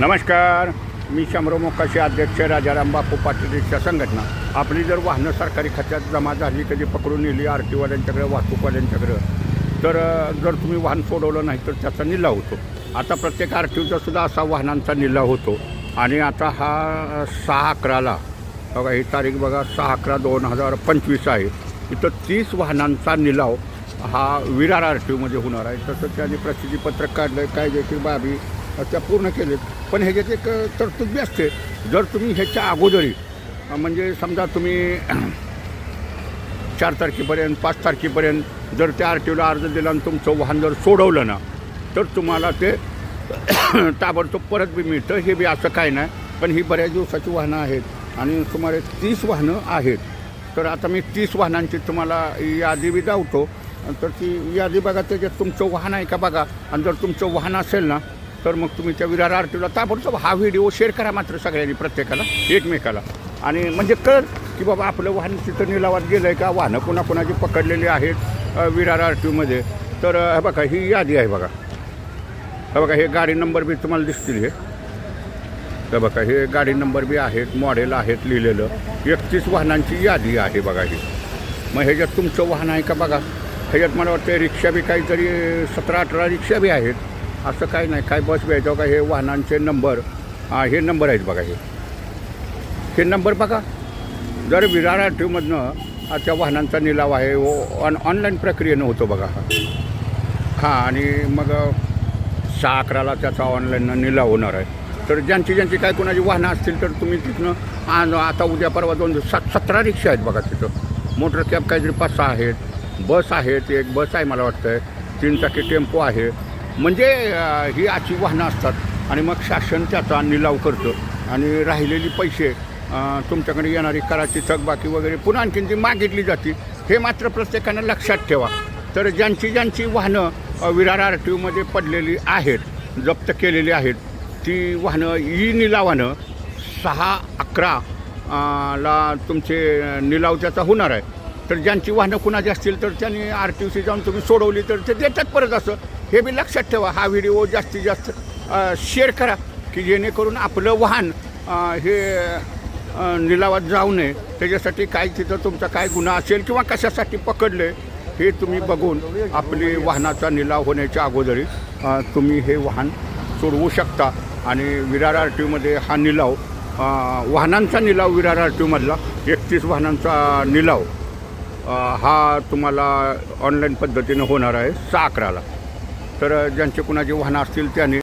नमस्कार. मी शंभरो मोकाशी अध्यक्ष राजाराम बापू पाटील रिक्षा संघटना. आपली जर वाहनं सरकारी खात्यात जमा झाली कधी पकडून नेली आर टी वाल्यांच्याकडे वाहतूकवाल्यांच्याकडं तर जर तुम्ही वाहन सोडवलं नाही तर त्याचा निलाव होतो. आता प्रत्येक आर टी ओचा सुद्धा असा वाहनांचा निलाव होतो. आणि आता हा सहा अकराला बघा ही तारीख बघा सहा अकरा दोन हजार पंचवीस आहे. इथं तीस वाहनांचा निलाव हो, हा विरार आर टी ओमध्ये होणार आहे. तसं त्याने प्रसिद्धीपत्रक काढलं आहे कायदेशीर बाबी त्या पूर्ण केलेत पण ह्याच्यात एक तरतूद बी असते जर तुम्ही ह्याच्या अगोदरी म्हणजे समजा तुम्ही चार तारखेपर्यंत पाच तारखेपर्यंत जर त्या आर टी ओला अर्ज दिला आणि तुमचं वाहन जर सोडवलं ना तर तुम्हाला ते ताबडतोब परत बी मिळतं. हे बी असं काय नाही. पण ही बऱ्याच दिवसाची वाहनं आहेत आणि सुमारे तीस वाहनं आहेत. तर आता मी तीस वाहनांची तुम्हाला यादी बी जावतो तर ती यादी बघा त्याच्यात तुमचं वाहन आहे का बघा. आणि जर तुमचं वाहन असेल ना तर मग तुम्ही त्या विरार आर टी ओला ताबडतोब हा व्हिडिओ शेअर करा मात्र सगळ्यांनी प्रत्येकाला एकमेकाला. आणि म्हणजे कळ की बाबा आपलं वाहन तिथं निलावात गेलं आहे का? वाहनं कुणाकुणाची पकडलेली आहेत विरार आर टी तर हे बघा ही यादी आहे बघा. हे बघा हे गाडी नंबर बी तुम्हाला दिसतील हे. तर बघा हे गाडी नंबर बी आहेत मॉडेल आहेत लिहिलेलं. एकतीस वाहनांची यादी आहे बघा ही. मग ह्याच्यात तुमचं वाहन आहे का बघा? ह्याच्यात मला वाटतं रिक्षा बी काहीतरी सतरा अठरा रिक्षा बी आहेत. असं काही नाही. काय बस बी का? हे वाहनांचे नंबर हां हे नंबर आहेत बघा हे. हे नंबर बघा. जर विरार आर त्या वाहनांचा निलाव आहे हो, ऑन ऑनलाईन प्रक्रियेनं होतो बघा हा. हां आणि मग सहा अकराला त्याचा ऑनलाईन निलाव होणार आहे. तर ज्यांची ज्यांची काय कोणाची वाहनं असतील तर तुम्ही तिथनं आज आता उद्या परवा दोन सात सतरा रिक्षा आहेत बघा तिथं. मोटर कॅब काहीतरी पाच सहा आहेत. बस आहेत एक बस आहे मला वाटतं आहे तीन चाकी टेम्पो आहे. म्हणजे ही अशी वाहनं असतात. आणि मग शासन त्याचा निलाव करतं. आणि राहिलेली पैसे तुमच्याकडे येणारी कराची थकबाकी वगैरे पुन्हा आणखीन ती मागितली जाते. हे मात्र प्रत्येकानं लक्षात ठेवा. तर ज्यांची ज्यांची वाहनं विरार आर टी ओमध्ये पडलेली आहेत जप्त केलेली आहेत ती वाहनं ई निलावानं सहा अकरा ला तुमचे निलाव त्याचा होणार आहे. तर ज्यांची वाहनं कुणाची असतील तर त्यांनी आर टी सी जाऊन तुम्ही सोडवली तर ते देतात परत असं. हे बी लक्षात ठेवा. हा व्हिडिओ जास्तीत जास्त शेअर करा की जेणेकरून आपलं वाहन हे निलावात जाऊ नये. त्याच्यासाठी काय तिथं तुमचा काय गुन्हा असेल किंवा कशासाठी पकडले हे तुम्ही बघून आपली वाहनाचा निलाव होण्याच्या अगोदरी तुम्ही हे वाहन सोडवू शकता. आणि विरार आर टी ओमध्ये हा निलाव वाहनांचा निलाव विरार आर टी ओमधला एकतीस वाहनांचा निलाव. हा तुम्हाला ऑनलाईन पद्धतीनं होणार आहे सहा अकराला. तर ज्यांचे कुणाची वाहनं असतील त्याने